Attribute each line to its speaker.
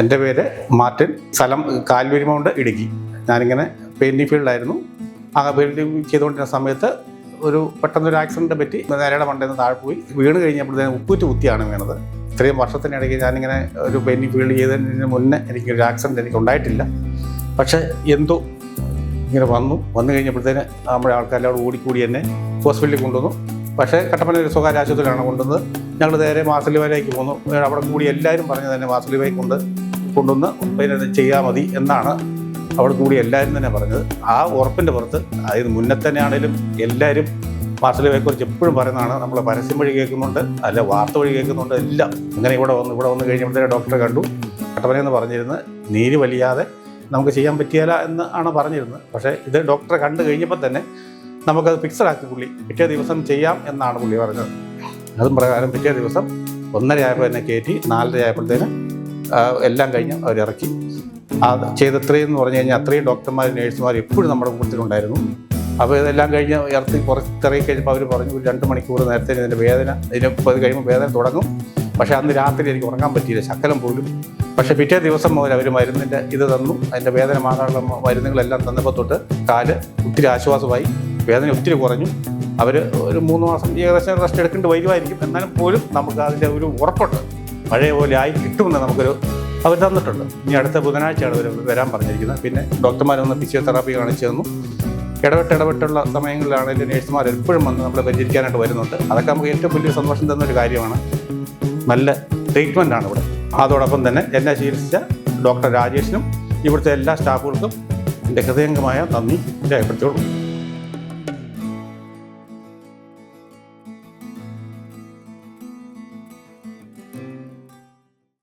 Speaker 1: എന്റെ പേര് മാർട്ടിൻ. സ്ഥലം കാൽവരി മൗണ്ട് ഇടുക്കി. ഞാനിങ്ങനെ പെയിന്റിംഗ് ഫീൽഡിലായിരുന്നു ആ പെയിന്റിംഗ് ചെയ്തുകൊണ്ടിരുന്ന സമയത്ത് ഒരു പെട്ടെന്നൊരു ആക്സിഡന്റ് പറ്റി നേരെയുടെ മണ്ടയിൽ നിന്ന് താഴെ പോയി. വീണ് കഴിഞ്ഞപ്പോഴത്തേന് ഉപ്പൂറ്റ് കുത്തിയാണ് വീണത്. ഇത്രയും വർഷത്തിനിടയ്ക്ക് ഞാനിങ്ങനെ ഒരു പെയിന്റിംഗ് ഫീൽഡ് ചെയ്തതിന് മുന്നേ എനിക്കൊരു ആക്സിഡന്റ് എനിക്ക് ഉണ്ടായിട്ടില്ല. പക്ഷേ എന്തോ ഇങ്ങനെ വന്നു. വന്നു കഴിഞ്ഞപ്പോഴത്തേന് നമ്മുടെ ആൾക്കാരെല്ലാം ഓടിക്കൂടി എന്നെ ഹോസ്പിറ്റലിൽ കൊണ്ടുവന്നു. പക്ഷേ കട്ടപ്പന ഒരു സ്വകാര്യ ആശുപത്രിയിലാണ് കൊണ്ടുവന്നത്. ഞങ്ങൾ നേരെ മാസലിവായിലേക്ക് പോന്നു. അവിടെ കൂടി എല്ലാവരും പറഞ്ഞു തന്നെ മാസലിവായി കൊണ്ട് കൊണ്ടുവന്ന് പിന്നെ ചെയ്യാൽ മതി എന്നാണ് അവിടെ കൂടി എല്ലാവരും തന്നെ പറഞ്ഞത്. ആ ഉറപ്പിന്റെ പുറത്ത് അതായത് മുന്നേ തന്നെ ആണെങ്കിലും എല്ലാവരും മാസലിവയെക്കുറിച്ച് എപ്പോഴും പറയുന്നതാണ്. നമ്മൾ പരസ്യം വഴി കേൾക്കുന്നുണ്ട് അല്ല വാർത്ത വഴി കേൾക്കുന്നുണ്ട് എല്ലാം അങ്ങനെ ഇവിടെ വന്നു ഇവിടെ വന്ന് കഴിഞ്ഞപ്പോഴത്തേക്ക് ഡോക്ടറെ കണ്ടു. കട്ടപ്പനയെന്ന് പറഞ്ഞിരുന്നത് നീര് വലിയാതെ നമുക്ക് ചെയ്യാൻ പറ്റിയല്ല എന്ന് ആണ് പറഞ്ഞിരുന്നത്. പക്ഷേ ഇത് ഡോക്ടറെ കണ്ടു കഴിഞ്ഞപ്പോൾ തന്നെ നമുക്കത് ഫിക്സഡ് ആക്കി പുള്ളി. പിറ്റേ ദിവസം ചെയ്യാം എന്നാണ് പുള്ളി പറഞ്ഞത്. അതും പ്രകാരം പിറ്റേ ദിവസം ഒന്നര ആയപ്പോൾ തന്നെ കയറ്റി നാലര ആയപ്പോഴത്തേന് എല്ലാം കഴിഞ്ഞ് അവർ ഇറക്കി അത് ചെയ്തത്രയും എന്ന് പറഞ്ഞു കഴിഞ്ഞാൽ അത്രയും ഡോക്ടർമാർ നേഴ്സുമാർ എപ്പോഴും നമ്മുടെ കൂട്ടത്തിലുണ്ടായിരുന്നു അപ്പോൾ ഇതെല്ലാം കഴിഞ്ഞ് ഇറത്തി പുറത്തിറങ്ങി കഴിഞ്ഞപ്പോൾ അവർ പറഞ്ഞു ഒരു രണ്ട് മണിക്കൂർ നേരത്തെ ഇതിന്റെ വേദന ഇതിനിപ്പോൾ ഇത് കഴിയുമ്പോൾ വേദന തുടങ്ങും. പക്ഷേ അന്ന് രാത്രി എനിക്ക് ഉറങ്ങാൻ പറ്റിയില്ല ശക്കലം പോലും. പക്ഷേ പിറ്റേ ദിവസം മുതൽ അവർ മരുന്നിന്റെ ഇത് തന്നു. അതിന്റെ വേദന മാറാനുള്ള മരുന്നുകളെല്ലാം തന്നപ്പോൾ തൊട്ട് കാൽ ഒത്തിരി ആശ്വാസമായി. വേദന ഒത്തിരി കുറഞ്ഞു. അവർ ഒരു മൂന്ന് മാസം ഏകദേശം റെസ്റ്റ് എടുക്കേണ്ടി വരുമായിരിക്കും. എന്നാലും പോലും നമുക്ക് അതിന്റെ ഒരു ഉറപ്പുണ്ട്. പഴയ പോലെ ആയി കിട്ടുമെന്ന് നമുക്കൊരു അവർ തന്നിട്ടുണ്ട്. ഇനി അടുത്ത ബുധനാഴ്ചയാണ് അവർ വരാൻ പറഞ്ഞിരിക്കുന്നത്. പിന്നെ ഡോക്ടർമാർ വന്ന് ഫിസിയോതെറാപ്പി കാണിച്ചു തന്നു. ഇടപെട്ട് ഇടപെട്ടുള്ള സമയങ്ങളിലാണെങ്കിലും നേഴ്സുമാർ എപ്പോഴും വന്ന് നമ്മളെ പരിചരിക്കാനായിട്ട് വരുന്നുണ്ട്. അതൊക്കെ നമുക്ക് ഏറ്റവും വലിയ സന്തോഷം തന്ന ഒരു കാര്യമാണ്. നല്ല ട്രീറ്റ്മെന്റ് ആണ് ഇവിടെ. അതോടൊപ്പം തന്നെ എന്നെ ചികിത്സിച്ച ഡോക്ടർ രാജേഷിനും ഇവിടുത്തെ എല്ലാ സ്റ്റാഫുകൾക്കും എന്റെ ഹൃദയംഗമായ നന്ദി. രേഖപ്പെടുത്തിയോളൂ